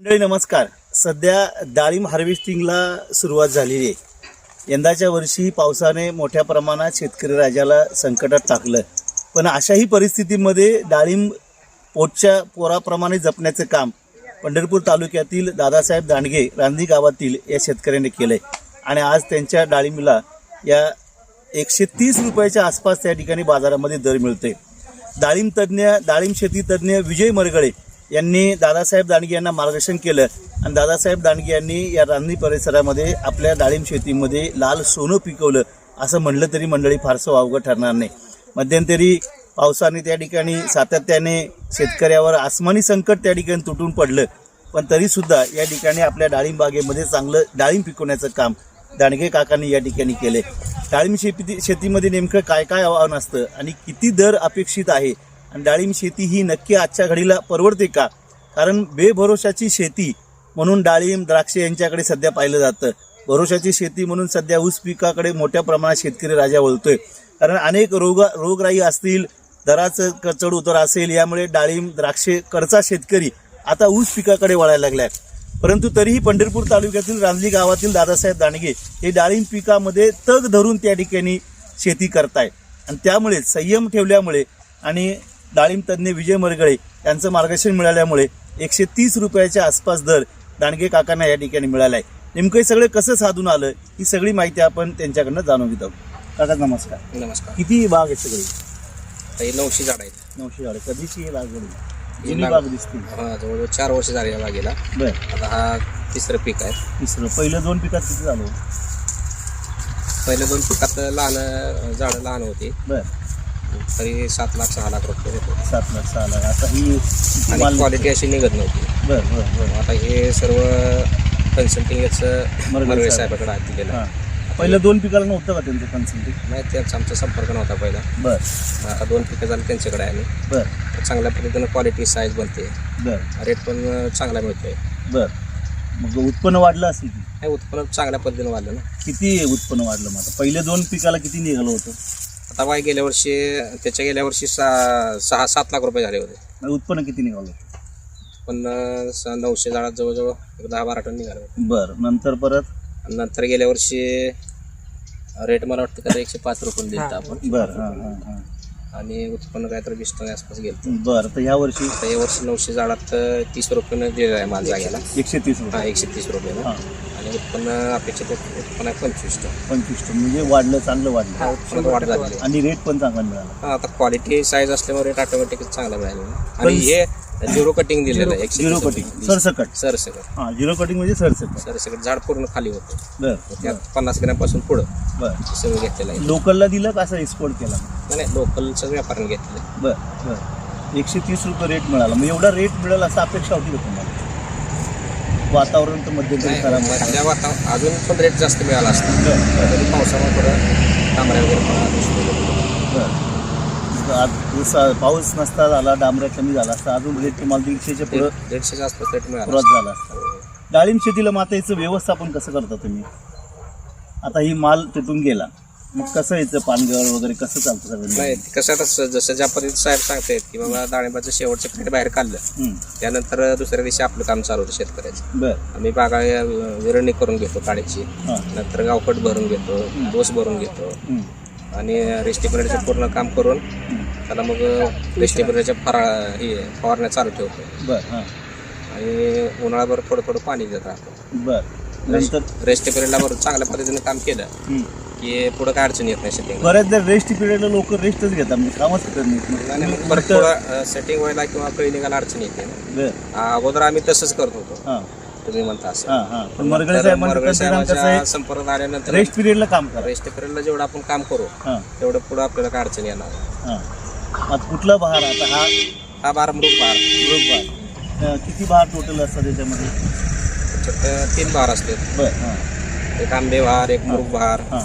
मंडळी नमस्कार. सध्या डाळिंब हार्वेस्टिंगला सुरुवात झालेली आहे. यंदाच्या वर्षी पावसाने मोठ्या प्रमाणात शेतकरी राजाला संकटात टाकलं. पण अशाही परिस्थितीमध्ये डाळिंब पोटच्या पोराप्रमाणे जपण्याचं काम पंढरपूर तालुक्यातील दादासाहेब दांडगे रांदी गावातील या शेतकऱ्याने केलं आहे आणि आज त्यांच्या डाळिंबला या एकशे तीस रुपयाच्या आसपास त्या ठिकाणी बाजारामध्ये दर मिळते डाळिंब तज्ज्ञ डाळिंब शेती तज्ज्ञ विजय मरगळे यांनी दादासाहेब दांडगे यांना मार्गदर्शन केलं. आणि दादासाहेब दांडगे यांनी या रान्नी परिसरामध्ये आपल्या डाळिंब शेतीमध्ये लाल सोनं पिकवलं. असं म्हणलं तरी मंडळी फारसं वावगं ठरणार नाही. मध्यंतरी पावसाने त्या ठिकाणी सातत्याने शेतकऱ्यावर आसमानी संकट त्या ठिकाणी तुटून पडलं. पण तरीसुद्धा या ठिकाणी आपल्या डाळिंब बागेमध्ये चांगलं डाळिंब पिकवण्याचं काम दांडगे काकांनी या ठिकाणी केले डाळिंब शेती शेतीमध्ये नेमकं काय काय आव्हान असतं आणि किती दर अपेक्षित आहे? आणि डाळिंब शेती ही नक्की आजच्या घडीला परवडते का? कारण बेभरोशाची शेती म्हणून डाळिंब द्राक्षे यांच्याकडे सध्या पाहिलं जातं. भरोशाची शेती म्हणून सध्या ऊस पिकाकडे मोठ्या प्रमाणात शेतकरी राजा वळतोय. कारण अनेक रोग रोगराई असतील दराचं चढ उतर असेल यामुळे डाळिंब द्राक्षे कडचा शेतकरी आता ऊस पिकाकडे वळायला लागलाय. परंतु तरीही पंढरपूर तालुक्यातील रांजली गावातील दादासाहेब दांडगे हे डाळिंब पिकामध्ये तग धरून त्या ठिकाणी शेती करताय. आणि त्यामुळे संयम ठेवल्यामुळे आणि डाळिंब तज्ज्ञ विजय मरगळे यांचं मार्गदर्शन मिळाल्यामुळे एकशे तीस रुपयाच्या आसपास दर दांडगे काकांना या ठिकाणी मिळाला आहे नेमकं सगळं कसं साधून आलं ही सगळी माहिती आपण त्यांच्याकडनं जाणून घेत आहोत. काका नमस्कार. नमस्कार. किती बाग आहे सगळी? नऊशे झाड आहेत. नऊशे झाडं. कधीची ही जुनी बाग दिसते हा, जवळजवळ चार वर्ष झाली या बागेला. बर. आता हा तिसरं पीक आहे. तिसरं. पहिलं दोन पिकात किती झालं? पहिल्या दोन पिकात लहान झाडं लहान होती. बर. तरी सात लाख सहा लाख रुपये येतो सात लाख सहा लाख. आता ही आणि क्वालिटी अशी निघत नव्हती. बर बर बर. आता हे सर्व कन्सल्टिंग याचं मरगळे मरगळे साहेब. साहेबाकडे आहे दिलेलं हां. पहिलं दोन पिकाला नव्हतं का त्यांचं कन्सल्टिंग नाही त्याचा आमचा संपर्क नव्हता पहिला. बर. आता दोन पिकं झाली त्यांच्याकडे आहे आम्ही. बर. चांगल्या पद्धतीनं क्वालिटी साईज बनते. बर. रेट पण चांगला मिळतोय. बर. मग उत्पन्न वाढलं असेल की? नाही उत्पन्न चांगल्या पद्धतीनं वाढलं ना. किती उत्पन्न वाढलं मग आता? पहिले दोन पिकाला किती निघालं होतं? आता बाय गेल्या वर्षी त्याच्या गेल्या वर्षी सहा सहा सात लाख रुपये झाले होते. उत्पन्न किती निघालं? पण स- नऊशे झाडात जवळजवळ एक दहा बारा टन निघाले. होते. बर नंतर परत? आणि नंतर गेल्या वर्षी रेट मला वाटतं का एकशे पाच रुपये दिलं आपण. बर हां हां हां. आणि उत्पन्न काय तर वीस टन आसपास गेलं. बर तर ह्या वर्षी? आता या वर्षी नऊशे झाडात तीस रुपये दिलेलं आहे माल जाग्याला एकशे तीस हा रुपये एकशे तीस रुपये हां. आणि उत्पन्न अपेक्षित उत्पन्न आहे पंचवीस टन. पंचवीस टन म्हणजे वाढलं चांगलं वाढलं. हा उत्पन्न वाढ झालेली आहे. आणि रेट पण चांगला मिळाला. हा, आता क्वालिटी साईज असल्यामुळे रेट ऑटोमॅटिक चांगला मिळाला. आणि हे झिरो कटिंग दिलेलं आहे एकशे झिरो तीस कटिंग रुपये. सरसकट. सरसकट. हां झिरो कटिंग म्हणजे सरसकट. सरसकट झाड पूर्ण खाली होतं. बर. त्यात पन्नास ग्रॅमपासून पुढं बर. सगळं घेतलेलं आहे. लोकलला दिलं का असं एक्सपोर्ट केला? नाही, लोकलचं व्यापाऱ्याने घेतलेलं बर बर. एकशे तीस रुपये रेट मिळाला. मग एवढा रेट मिळेल असं अपेक्षा होती का तुम्हाला? वातावरण तर मध्यंतरी खराब वाता अजून पण रेट जास्त मिळाला असता. तरी पावसामुळे थोडं डांबऱ्या वगैरे पाऊस नसता झाला डांबऱ्या कमी झाला असता. अजून रेट तुम्हाला दीडशेच्या पुढं दीड- दीडशेच्या आसपास रेट मिळाला पुरत झाला असता. डाळिंब शेतीला माताचं व्यवस्थापन कसं करता तुम्ही? आता ही माल तिथून गेला. मग कसं यायचं पानगळ वगैरे कसं चालतं सगळं? नाही कसं आता स- जसं ज्या पद्धतीत साहेब सांगतायत की बाबा डाळिंबाचं शेवटचं क्रेट बाहेर काढलं हं, त्यानंतर दुसऱ्या दिवशी आपलं काम चालू होतं शेतकऱ्याचं. बर. आम्ही बागा अ, विरळणी करून घेतो काळीची हां. नंतर गावकट भरून घेतो डोस भरून घेतो हं, आणि रेस्टिपरेटरचं पूर्ण काम करून. त्याला मग रेस्टिपरेटरच्या फरा हे फवारण्या चालू ठेवतो. बर हां. आणि उन्हाळ्याभर थोडं थोडं पाणी देत राहतो. बर. नंतर? रेस्ट पिरियडला बरोबर चांगल्या पद्धतीने काम केलं. हं. की पुढं काय अडचण येत नाही सेटिंग बऱ्याच जर रेस्ट पिरियडला लोक रेस्टच घेतात म्हणजे कामच करत नाहीत. आणि मग मग परत थोडं सेटिंग व्हायला किंवा कळी निघायला अडचण येते ना. बर. अगोदर आम्ही तसंच करत होतो. हां. तुम्ही म्हणता असं. हां हां. पण मरगळे तर साहेबांचं मरगळे तंत्रज्ञान कसं साहेबाच्या आहे? संपर्कात आल्यानंतर रेस्ट पिरियडला काम करा. रेस्ट पिरियडला जेवढं आपण काम करू हां. तेवढं पुढं आपल्याला काय अडचण येणार नाही. हां. आता कुठला बहार आता हा हा बार मृग बार ग्रुप बहार अं, किती बहार टोटल असतात त्याच्यामध्ये? त्याच्यात तीन बार असते बर हां. एक आंबे बहार एक मृग हां.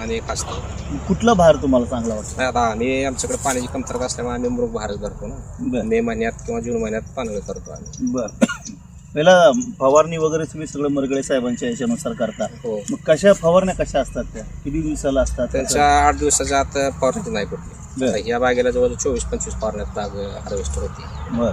आणि एक असतं कुठला बहार तुम्हाला चांगला वाटतो? आता आम्ही आमच्याकडे पाण्याची कमतरता असल्यामुळे आम्ही मृग बहारच धरतो ना. बर. मे महिन्यात किंवा जून महिन्यात पानगळ करतो आम्ही. बर. पहिला फवारणी वगैरे तुम्ही सगळं मरगळे साहेबांच्या याच्यानुसार करता. हो. मग कशा फवारण्या कशा असतात त्या? किती दिवसाला असतात? त्यांच्या आठ दिवसाच्या आत फवारणी नाही कुठली. बर. या बागेला जवळ चोवीस पंचवीस फवारण्यात बाग हार्वेस्टर होती. बर.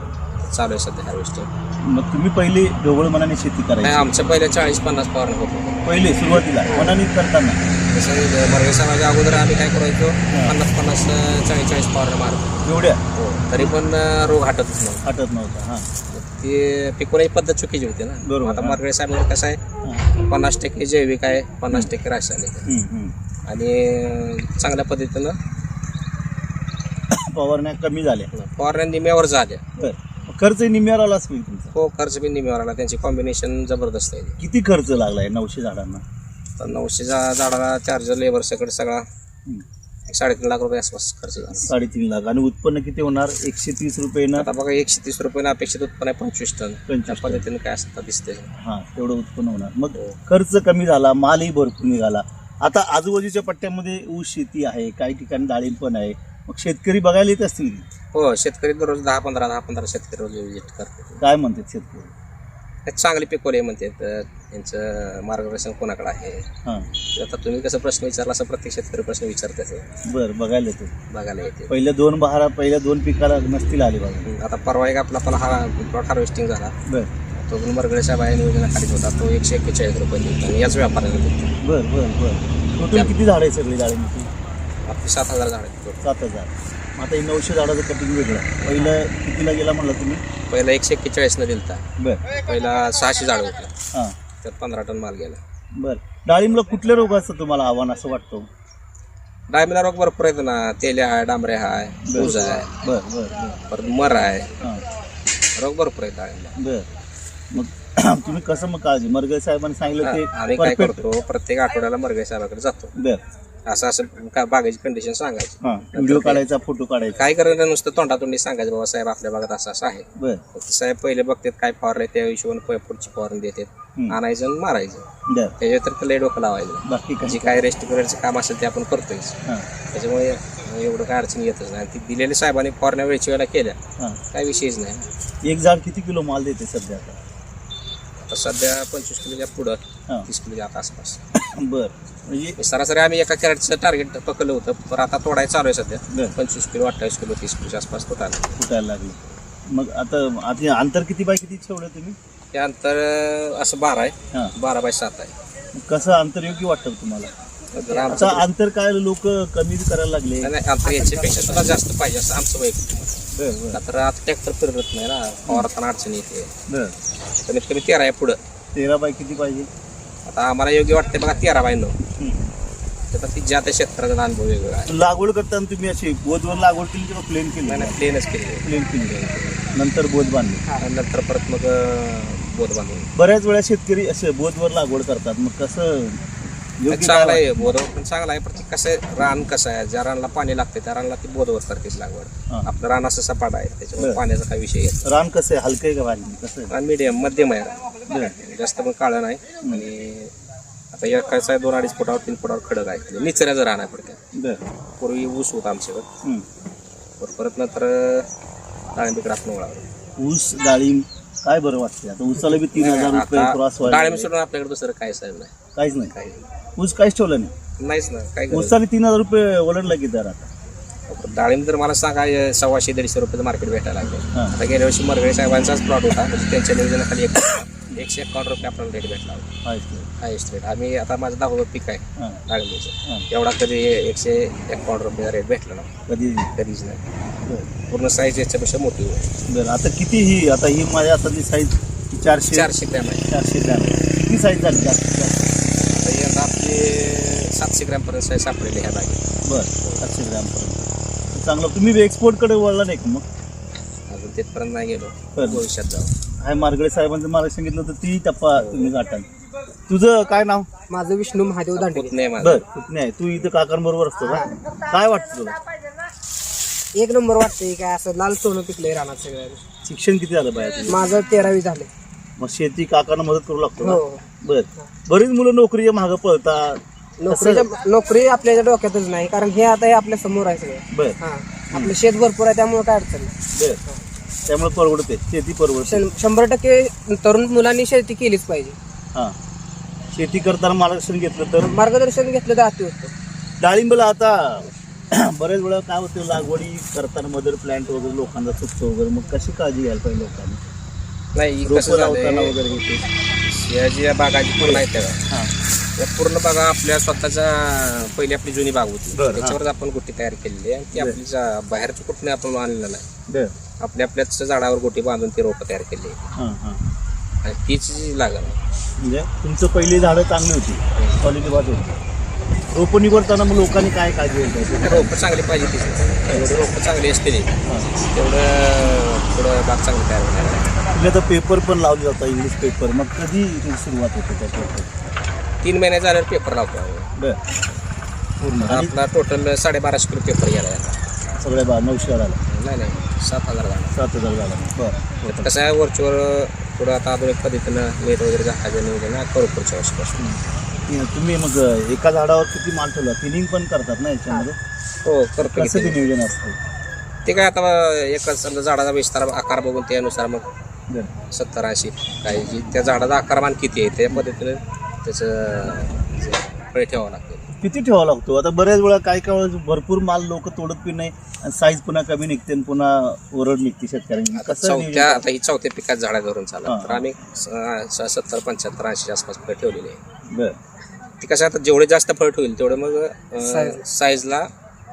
चालू आहे सध्या हार्वेस्टिंग मग तुम्ही पहिली ढोबळ मनाने शेती नाही करायची आमच्या पहिल्या चाळीस पन्नास फवारणी होत. होतं पहिले सुरुवातीला मनाने करताना. तसं मर्गे समाजा अगोदर आम्ही काय करायचो पन्नास पन्नास चाळीस चाळीस फवारणी मारतो एवढ्या? हो तरी पण अं, रोग हटतच नव्हता हटत नव्हता हां. ती पिकवण्याची पद्धत चुकीची होती ना. बरोबर, आता हा. मरगळे साहेब कसं आहे हां. पन्नास टक्के जैविक आहे पन्नास टक्के रासायनिक आहे. हम्म, हम्म. आणि चांगल्या पद्धतीनं फवारण्या कमी झाल्या. फवारण्या निम्यावर झाल्या. बर खर्च निम्यावर आलाच होईल तुमचा हो खर्च बी निम्यावर आला. त्यांची कॉम्बिनेशन जबरदस्त आहे. किती खर्च लागलाय नऊशे झाडांना? तर नऊशे झाडाला चार्जर लेबर सगळं सगळा. एक साडेतीन लाख रुपये आसपास खर्च झाला. साडेतीन लाख. आणि उत्पन्न किती होणार? एकशे तीस रुपयेनं? आता बघा एकशे तीस रुपये अपेक्षित उत्पन्न आहे पंचवीस टन. त्या 25 टन. पद्धतीने काय असतं दिसतंय. हां तेवढं उत्पन्न होणार. मग खर्च कमी झाला मालही भरपूर निघाला. आता आजूबाजूच्या पट्ट्यामध्ये ऊस शेती आहे काही ठिकाणी डाळिंब पण आहे. मग शेतकरी बघायला येत असतील की? हो शेतकरी दररोज दहा पंधरा दहा पंधरा शेतकरी रोज विजिट करतात. काय म्हणतात शेतकरी? हे चांगले पिकवले म्हणतात यांचं मार्गदर्शन कोणाकडे आहे? हां. आता तुम्ही कसं प्रश्न विचारला असं प्रत्येक शेतकरी प्रश्न विचारतात बरं बघायला येतो. बघायला येते. पहिल्या दोन बहारा पहिल्या दोन पिकाला नसतील आले बघा आता परवा एक आपला पण हा प्लॉट हार्वेस्टिंग झाला. बरं. तो पण मरगळे साहेब आहे नियोजनाखाली होता. तो एकशे एक्केचाळीस रुपये आणि याच व्यापाऱ्याने दिला बरं बरं बरं. टोटल किती झाडं आहे सगळी डाळिंबची आपली सात हजार झाड आहेत total. सात हजार. मग आता हे नऊशे झाडाचं कटिंग वेगळं. पहिलं कितीला गेला म्हणलं तुम्ही? पहिला एकशे एक्केचाळीसनं दिलता. बरं. पहिला सहाशे झाड होतं. हां. त्यात पंधरा टन माल गेला. बरं. डाळिंबला कुठल्या रोगाचं तुम्हाला आव्हान असं वाटतं? डायमिना रोग भरपूर आहेत ना. तेल्या आहे डांबरे आहे ऊस आहे बरं बरं बरं. परत मर आहे हां. रोग भरपूर आहेत डाळिंबला. बर. मग तुम्ही कसं मग काळजी? मरगळ साहेबांनी सांगितलं ते आम्ही काय परफेक्ट करतो प्रत्येक आठवड्याला मरगळे साहेबाकडे जातो. बर. असं असं काय बागाची कंडिशन सांगायची. हां व्हिडिओ काढायचा फोटो काढायचा. काय करायचं नुसतं तोंडातोंडी सांगायचं बाबा साहेब आपल्या भागात असं असं आहे. बर. साहेब पहिले बघतात काय फवारले त्या हिशोबाने पुढची फवारणी देतात. हम्म. आणायचं आणि मारायचं. बर. त्याच्या तर लय डोकं लावायचं. बाकी काय? जे काय रेस्ट करायचं काम असेल ते आपण करतोय. हां. त्याच्यामुळे एवढं काय अडचण येतच नाही. ती दिलेल्या साहेबांनी फवारण्या वेळची वेळेला केल्या. हां. काय विषयच नाही. एक झाड किती किलो माल देते सध्या आता? आता सध्या पंचवीस किलोच्या पुढं हां. तीस किलोच्या आता आसपास. बर. म्हणजे सरासरी आम्ही एका कॅरेटचं टार्गेट पकडलं होतं पण आता तोडायचं चालू आहे सध्या. बर. पंचवीस किलो अठ्ठावीस किलो तीस किलोच्या आसपास तोडायला फुटायला लागले. मग आता आता अंतर किती बाय किती ठेवलं तुम्ही? त्यानंतर असं बारा आहे. हां. बारा बाय सात आहे. कसं अंतर योग्य वाटतं तुम्हाला? तर आमचं आता अंतर काय लोक कमी करायला लागले? नाही, नाही, अंतर याच्यापेक्षा सुद्धा जास्त पाहिजे असं आमचं वैयक्तिक मत. बर बर. का तर आता ट्रॅक्टर फिरत नाही ना. फवारताना अडचण येते. बर. कमीत कमी तेरा आहे पुढं. तेरा बाय किती पाहिजे? आता आम्हाला योग्य वाटते बघा तेरा बाय नऊ. तर ती ज्या त्या शेतकऱ्याचा अनुभव वेगळा आहे. लागवड करताना तुम्ही अशी बोधवर लागवड केली किंवा प्लेन केली? नाही नाही प्लेनच केली. प्लेन केली. नंतर बोध बांधले. नंतर परत मग अं, बोध बांधून बऱ्याच वेळा शेतकरी असे बोधवर लागवड करतात. मग कसं चांगला आहे बोधवर पण चांगला आहे पण कसं आहे रान कसं आहे? ज्या रानला पाणी लागते त्या रानला ती बोधवर करतेच लागवड. हां. आपलं रान असं सपाट आहे त्याच्यामुळे बरं. पाण्याचा काही विषय येत वाटतं? रान कसं आहे? हलकं आहे का भारी कसं आहे? रान मिडियम मध्यम आहे रान. बरं. जास्त पण काळं नाही. आणि आता या कसं आहे दोन अडीच फुटावर तीन फुटावर खडक आहे. निचऱ्याचं रान आहे पडत्या बरं. पूर्वी ऊस होता आमच्याकडं. हं. पर- परत नंतर डाळिंबी क्राफ्ट वळावं ऊस डाळिंब काय बरं वाटते आता ऊसाला बी तीन हजार रुपये क्रॉस डाळिंब. सोडून आपल्याकडे दुसरं काय साहेब नाही. काहीच नाही. काही ऊस काहीच ठेवलं नाही. नाहीच ना काय गरज? ऊसाला तीन हजार रुपये ओलांडला की दर आता. नाही. डाळिंब तर मला सांगा हे सव्वाशे दीडशे रुपये मार्केट भेटायला लागले. हां. आता गेल्या वर्षी मरगळे साहेबांचाच प्लॉट होता म्हणजे त्यांच्या नियोजनाखाली एक एकशे एकावन्न रुपये आपल्याला रेट भेटला होता. आहेच ते. हायस्ट रेट आम्ही आता माझं दहावं पीक आहे हां. डाळिंबीचं. एवढा कधी एकशे एकावन्न रुपये रेट भेटला ना कधी कधीच नाही. बरं. पूर्ण साईज याच्यापेक्षा मोठी बरं आता किती ही आता ही माझ्या हातातली साईज चारशे चारशे ग्रॅम आहे चारशे ग्रॅम किती साईज झाली? जास्त जास्त आता सातशे ग्रॅमपर्यंत साईज सापडली ह्या बागेत. बरं सातशे ग्रॅमपर्यंत चांगलं तुम्ही एक्सपोर्टकडे वळला नाही का मग? अजून तिथपर्यंत नाही गेलो. बरं. भविष्यात जाऊ. हाय मार्गळे साहेबांचं मला सांगितलं तर ती टप्पा तुम्ही गाठाल. तुझं काय नाव? माझं विष्णू महादेव दांडगे. होत नाही माझं. बर कुठे आहे. तू इथं काकांबरोबर असतो का? काय वाटतं तुला? एक नंबर वाटतंय काय असं लाल सोनं पिकलंय रानात सगळ्यांना. शिक्षण किती झालं बाया तुझं? माझं तेरावी झाले. मग शेती काकांना मदत करू लागतो ना हो. बर. बरीच मुलं नोकरीच्या मागं पळतात. नोकरीच्या नोकरी आपल्या डोक्यातच नाही कारण हे आता हे आपल्यासमोर आहे सगळं. बर. हा. आपलं शेत भरपूर आहे त्यामुळे काय अडचण नाही. बर. त्यामुळे परवडते शेती परवडते. शंभर टक्के तरुण मुलांनी शेती केलीच पाहिजे. हा. शेती करताना मार्गदर्शन घेतलं तर? मार्गदर्शन घेतलं तर अति उत्तम. डाळिंबला आता बरेच वेळा काय होतं लागवडी करताना मदर प्लांट वगैरे लोकांना चुकतो वगैरे मग कशी काळजी घ्यायला पाहिजे लोकांनी? नाही रोपं लावताना वगैरे होते. या जी या बागाची पूर्ण आहेत त्या हां. या पूर्ण बागा आपल्या स्वतःच्या पहिली आपली जुनी बाग होती. बरं, हा. त्याच्यावरच आपण गोटी तयार केलेली आहे. आणि ती बरं. आपली जा- बाहेरची कुठून आपण आणलेलं नाही. बर. आपल्या आपल्याच झाडावर गोटी बांधून ती रोपं तयार केली. आहे. हां हां. आणि तीच जी लागण आहे. म्हणजे तुमचं पहिली झाडं चांगली होती. क्वालिटी बाज होती. रोपं निवडताना मग लोकांनी काय काळजी घ्यायला पाहिजे रोपं चांगली पाहिजे तीच. जेवढं रोपं चांगली असतील. हां. तेवढं थोडं बाग चांगली तयार होणार आहे. तुम्ही आता पेपर पण लावले जातात इंग्लिश पेपर मग कधी सुरुवात होते त्या पेपर तीन महिने झाल्यावर पेपर लावतो आम्ही. बर. पूर्ण. आणि आपला टोटल साडेबाराशे किलो पेपर गेला. सगळ्या बा नऊशे आला नाही नाही. सात हजार झाला. सात हजार झाला. बरं. आता कसं आहे वरचीवर थोडं आता आधुनिक पद्धतीनं नेट वगैरे झाकायचं नियोजन करू पुढच्या वर्षीपासून तुम्ही मग एका झाडावर किती माल ठेवला? थिनिंग पण करतात ना याच्यामध्ये? हो करतो की कसं ते. ते. नियोजन असतं? ते काय आता एकच समजा झाडाचा विस्तार आकार बघून त्यानुसार मग बरं सत्तर ऐंशी काय जी त्या झाडाचा आकारमान किती आहे? त्या पद्धतीनं त्याचं फळे ठेवावं लागतं. किती ठेवावा लागतो? आता बऱ्याच वेळा काय काय वेळेस भरपूर माल लोक तोडत पण नाही आणि साईज पुन्हा कमी निघते आणि पुन्हा ओरड निघते शेतकऱ्यांची. आता कसं चौथ्या नियोजन आता ही चौथ्या पिकात झाडा धरून चालत हां. तर आम्ही स- स- सत्तर पंच्याहत्तर ऐंशी आसपास फळ ठेवलेली आहे. बरं. ती कसं आता जेवढे जास्त फळ ठेवतील तेवढं मग अं. साईजला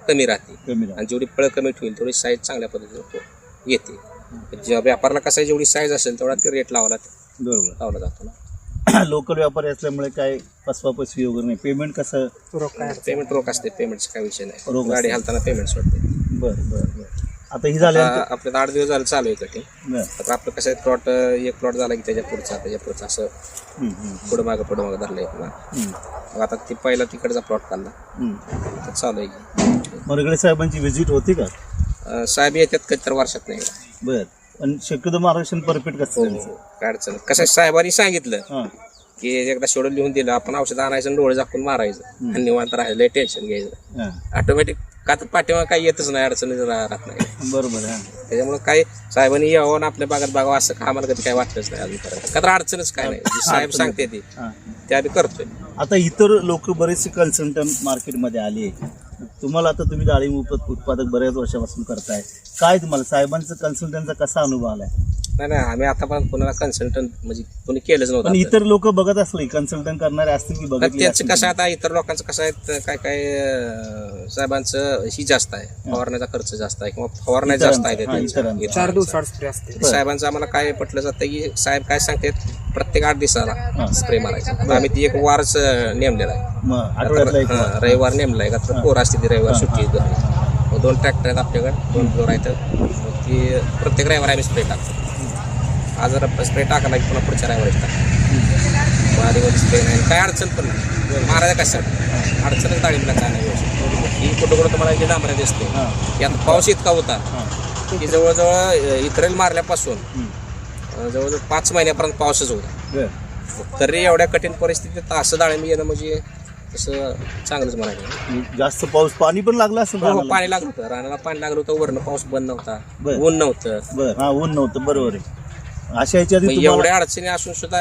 कमी राहते कमी आणि जेवढी फळं कमी ठेवली तेवढी साईज चांगल्या पद्धतीने हो- येते. ज्या व्यापाराला कसं आहे, जेवढी साईज असेल तेवढा ते रेट लावला बरोबर. लावला जातो ना. लोकल व्यापारी असल्यामुळे काय फसवा फसवी वगैरे नाही. पेमेंट कसं? रोख काय पेमेंट रोख असते पेमेंटचा काय विषय रोख नाही असते. गाडी हालताना पेमेंट सोडते बरं बरं बरं. आता ही झाल्यानंतर आता आपल्याला आठ दिवस झालं चालू आहे कठीण बरं. तर आपलं कसं आहे प्लॉट एक प्लॉट झाला की त्याच्या पुढचा त्याच्या पुढचा असं हम्म, हम्म, पुढं मागं पुढं मागं धरलं आहे हम्म, मग आता ती पहिला तिकडचा प्लॉट काढला. हम्म. तर चालू आहे. मरगडे साहेबांची व्हिजिट होती का? अं, साहेब येतात कधी तर वर्षात नाही बर. पण शक्यतो महाराष्ट्र परफेक्ट कसं त्यांचं? काय अडचण. कसं साहेबांनी सांगितलं हां. की एकदा शेड्यूल लिहून दिलं आपण औषध आणायचं आणि डोळे झाकून मारायचं. आणि निवांत राहायचं टेन्शन घ्यायचं. हां. ऑटोमॅटिक का तर पाठीमाग काही येतच नाही अडचणी रा- राहत नाही. बरोबर हां. त्याच्यामुळे काय साहेबांनी यावं आणि आपल्या बागात बघावं असं का आम्हाला कधी काय वाटलंच नाही अजून का तर अडचणच काय नाही. जी साहेब सांगते ती हां. ते आम्ही करतोय. आता इतर लोक बरेचसे कन्सल्टंट मार्केटमध्ये आले. तुम्हाला आता तुम्ही डाळिंब उप- उत्पादक बऱ्याच वर्षापासून करताय. काय तुम्हाला? साहेबांचा कन्सल्टंटचा कसा अनुभव आलाय? नाही नाही आम्ही आतापर्यंत कोणाला कन्सल्टंट म्हणजे कोणी केलंच पण नव्हतं इतर लोक बघत असले कन्सल्टंट करणारे असतील की तर बघितले त्यांचं असतील? कसं आता इतर लोकांचं कसं आहे काय काय अं, साहेबांचं ही जास्त आहे. फवारण्याचा खर्च जास्त आहे किंवा फवारण्या जास्त आहे इतरांचा, हां, इतरांचा. त्यांच्या. चार दिवसाड स्प्रे असते. साहेबांचं आम्हाला काय पटलं जातं की साहेब काय सांगतात? प्रत्येक आठ दिवसाला स्प्रे मारायचा. आम्ही ती एक वारच अं, नेमलेला आहे. मग आठवड्यातला एक हां, रविवार नेमला आहे का? तर पोर असते ती रविवार सुट्टी आहे घरी. मग दोन ट्रॅक्टर आहेत आपल्याकडे दोन फ्लोर आहेत. मग ती प्रत्येक रविवार आम्ही स्प्रे टाकतो. आज जर स्प्रे टाकला की पुन्हा पुढच्या रविवारीच टाकतो. मग आधी मध्ये स्प्रे नाही. काय अडचण पण नाही. मारायला कसं अडचणच डाळिंबला काय नाही व्यवस्थित? ही कुठं कुठं तुम्हाला जी डांबऱ्या दिसते. हां. यात पाऊस इतका होता हां. की जवळजवळ इतरेल मारल्यापासून. अं, जवळजवळ पाच महिन्यापर्यंत पाऊसच होता. बर. तरी एवढ्या कठीण परिस्थितीत असं डाळिंब येणं म्हणजे तसं चांगलंच म्हणायचं जास्त पाऊस पाणी पण लागलं असेल हो, हो? पाणी लागलं. होतं. रानाला पाणी लागलं होतं वरनं पाऊस बंद नव्हता. बरं. ऊन नव्हतं. बर. हा ऊन नव्हतं. बरोबर आहे. अशा ह्याच्या आधी मग तुम्हाला एवढ्या अडचणी असून सुद्धा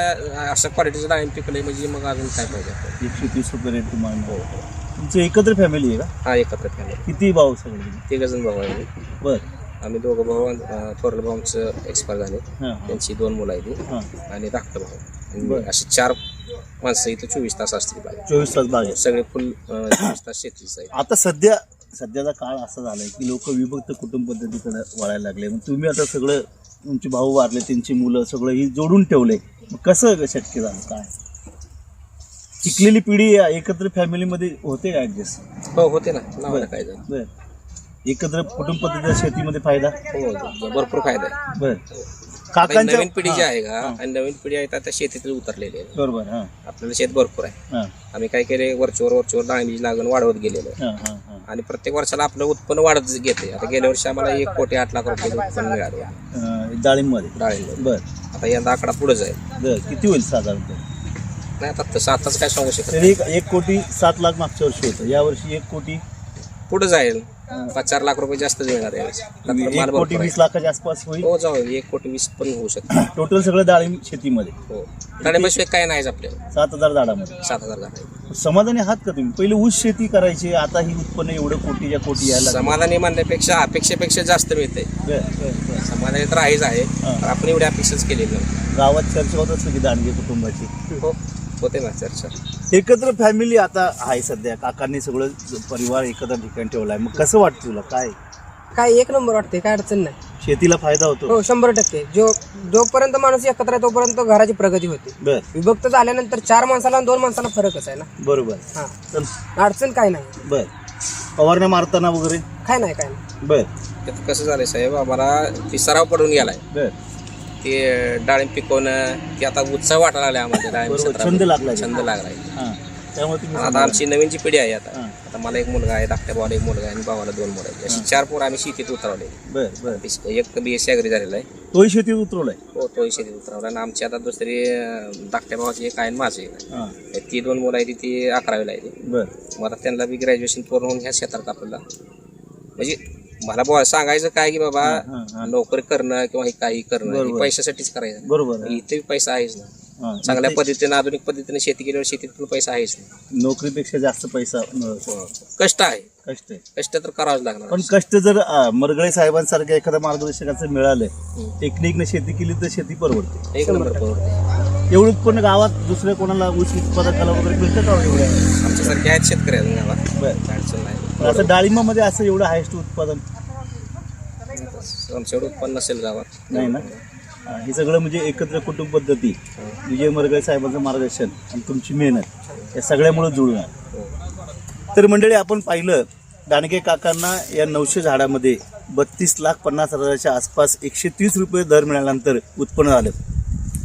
असं क्वालिटीचं डाळिंब पिकलंय म्हणजे मग अजून काय पाहिजे? आपल्याला? एकशे तीस रुपये रेट तुम्हाला मिळाला. तुमची एकत्र फॅमिली आहे का? हा एकत्र फॅमिली किती भाऊ सगळे? तिघ जण भाऊ आहे बर. आम्ही दोघं भाऊ थोरले भाऊंचं एक्सपायर झाले त्यांची दोन मुलं आहेत आणि धाकटं भाऊ. अशी चार माणसं इथं चोवीस तास असतील बाहेर. चोवीस तास बाग आहे सगळे फुल चोवीस तास शेतीच आहे. आता सध्या सध्याचा काळ असा झालाय की लोक विभक्त कुटुंब पद्धतीकडे वळायला लागले. मग तुम्ही आता सगळं तुमचे भाऊ वारले त्यांची मुलं सगळं ही जोडून ठेवले. मग कसं शक्य झालं? काय? शिकलेली पिढी एकत्र फॅमिलीमध्ये होते का ऍडजस्ट हो होते ना. काय झालं? बर. एकत्र कुटुंब पद्धतीच्या शेतीमध्ये फायदा? हो भरपूर फायदा आहे. बर. आता ही. काकांच्या नवीन पिढी जी आहे का आणि नवीन पिढी आहे त्या शेतीत उतरलेली आहे. बरोबर हां. आपल्याला शेत भरपूर आहे. हां. आम्ही काय केले वरचीवर वरचीवर डाळिंबीची लागण वाढवत गेलेलो आहे. हां हां हां. आणि प्रत्येक वर्षाला आपलं उत्पन्न वाढत घेते आता गेल्या वर्षी आम्हाला एक कोटी आठ लाख रुपये उत्पन्न मिळालं. अं, डाळिंबमध्ये. डाळिंब बर. आता यंदा आकडा पुढे जाईल. बर किती होईल साधारणतः? नाही आता तसं आताच काय सांगू शकत तरी एक एक कोटी सात लाख मागच्या वर्षी होतं. या वर्षी एक कोटी? पुढे जाईल. पाच चार लाख रुपये जास्त मिळणार यावेळेस माल एक भरपूर कोटी आहे. वीस लाखाच्या आसपास होईल. हो जाऊ एक कोटी वीस पण होऊ शकतो. टोटल सगळं डाळिंब शेतीमध्ये. हो. डाळिंबाशिवाय काय नाहीच आपल्याला सात हजार झाडामध्ये. सात हजार झाड समाधानी आहात का तुम्ही? पहिले ऊस शेती करायची आता ही उत्पन्न एवढं कोटीच्या कोटी यायला लागलं. समाधानी म्हणण्यापेक्षा अपेक्षेपेक्षा जास्त मिळते. बर, बर, बर. समाधानी तर आहेच आहे. हा. पण आपण एवढी अपेक्षाच केलेली नाही. गावात चर्चा होत असते की दांडगे कुटुंबाची. हो. होते ना चर्चा. एकत्र फॅमिली आता आहे सध्या. काकांनी सगळं परिवार एकत्र ठिकाणी ठेवलाय. मग कसं वाटतं तुला? काय? काय एक नंबर वाटते काय अडचण नाही. शेतीला फायदा होतो. हो शंभर टक्के. जो जोपर्यंत माणूस एकत्र आहे तोपर्यंत घराची प्रगती होते. बर. विभक्त झाल्यानंतर चार माणसाला आणि दोन माणसाला फरकच आहे ना. बरोबर. हा. चल. अडचण काय नाही. बर. फवारण्या मारताना वगैरे? काय नाही काय नाही. बर. कसं झालंय साहेब आम्हाला ती सराव पडून गेलाय. बर. ते डाळिंब पिकवणं ते आता उत्साह वाटायला लागला आम्हाला डाळिंब बरोबर. छंद लागलाय. छंद लागलाय. हां त्यामुळे तुम्ही आता आमची नवीन जी पिढी आहे आता. हां. आता मला एक मुलगा आहे धाकट्या भावाला एक मुलगा आहे आणि भावाला दोन मुलं आहेत. अशी चार पोरं आम्ही शेतीत उतरवले. बर बर. एक बी एस सी झालेला आहे. तोही शेतीत उतरवलाय? हो तोही शेतीत उतरवला. आणि आमची आता दुसरी अं, धाकट्या भावाची एक आहे आणि माझी एक आहे. हां. ती दोन मुलं आहे ती- ती अकरावीला आहे. ती बर. मग आता त्यांना बी ग्रॅज्युएशन पूर्ण होऊन ह्या क्षेत्रात आपल्याला म्हणजे मला सांगायचं काय की बाबा हां, हां. नोकरी करणं किंवा हे काही करणं हे. पैशासाठीच करायचं. बरोबर आहे. इथे पैसा आहेच ना. हां. चांगल्या पद्धतीने आधुनिक पद्धतीने शेती केल्यावर शेतीत पण पैसा आहेच ना. नोकरीपेक्षा जास्त पैसा मिळतो कष्ट आहे. कष्ट आहे. कष्ट तर करावंच लागणार. पण कष्ट जर अं, मरगळे साहेबांसारख्या एखाद्या मार्गदर्शकाचं मिळालं टेक्निकने शेती केली तर शेती परवडते. एक नंबर परवडते. एवढं उत्पन्न गावात दुसऱ्या कोणाला ऊस उत्पादकाला वगैरे मिळतं का एवढ्या? आमच्यासारखे आहेत शेतकरी अजून गावात. बर. अडचण नाही. पण असं डाळिंबामध्ये असं एवढं हायस्ट उत्पादन. आमच्याकडे उत्पन्न नसेल गावात. नाही ना? हा, हे सगळं म्हणजे एकत्र कुटुंब पद्धती. विजय मरगळे साहेबांचं मार्गदर्शन आणि तुमची मेहनत या सगळ्यामुळे हो. तर मंडळी आपण पाहिलं दानगे काकांना या नऊशे झाडामध्ये बत्तीस लाख पन्नास हजाराच्या आसपास एकशे तीस रुपये दर मिळाल्यानंतर उत्पन्न झालं.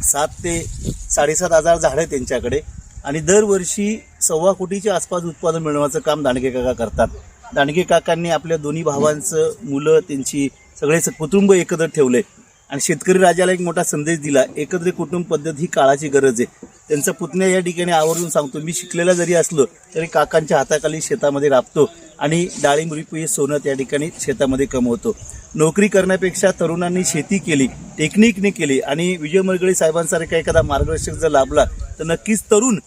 सात ते साडेसात हजार झाडं आहेत त्यांच्याकडे. आणि दरवर्षी सव्वा कोटीच्या आसपास उत्पादन मिळवण्याचं काम दांडगे काका करतात. दांडगे काकांनी आपल्या दोन्ही भावांचं मुलं त्यांची सगळे स- कुटुंब एकत्र ठेवले. आणि शेतकरी राजाला एक मोठा संदेश दिला एकत्र कुटुंब पद्धत ही काळाची गरज आहे. त्यांचा पुतण्या या ठिकाणी आवर्जून सांगतो मी शिकलेला जरी असलो तरी काकांच्या हाताखाली शेतामध्ये राबतो आणि डाळिंब रुपये सोनं त्या ठिकाणी शेतामध्ये कमवतो. नोकरी करण्यापेक्षा तरुणांनी शेती केली टेक्निकने केली आणि विजय मरगळे साहेबांसारखा एखादा मार्गदर्शक जर लाभला तर नक्कीच तरुण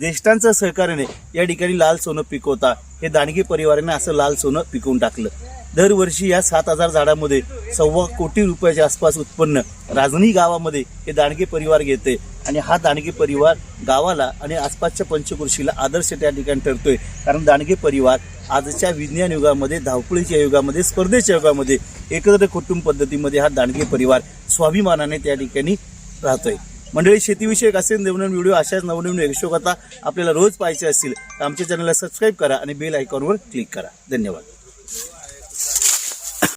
ज्येष्ठांच्या सहकार्याने या ठिकाणी लाल सोनं पिकवता. हे दानगी परिवाराने असं लाल सोनं पिकवून टाकलं. दरवर्षी या सात हजार झाडामध्ये सव्वा कोटी रुपयाच्या आसपास उत्पन्न राजनी गावामध्ये हे दानगे परिवार घेते. आणि हा दानगे परिवार गावाला आणि आसपासच्या पंचकृषीला आदर्श त्या ठिकाणी ठरतोय. कारण दानगे परिवार आजच्या विज्ञान युगामध्ये धावपळीच्या युगामध्ये स्पर्धेच्या युगामध्ये एकत्र कुटुंब पद्धतीमध्ये हा दानगे परिवार स्वाभिमानाने त्या ठिकाणी राहतोय. मंडळी शेतीविषयक असेल नवनवीन व्हिडिओ अशाच नवनवीन यशोकथा आपल्याला रोज पाहायचे असतील तर आमच्या चॅनलला सबस्क्राईब करा आणि बेल आयकॉनवर क्लिक करा. धन्यवाद.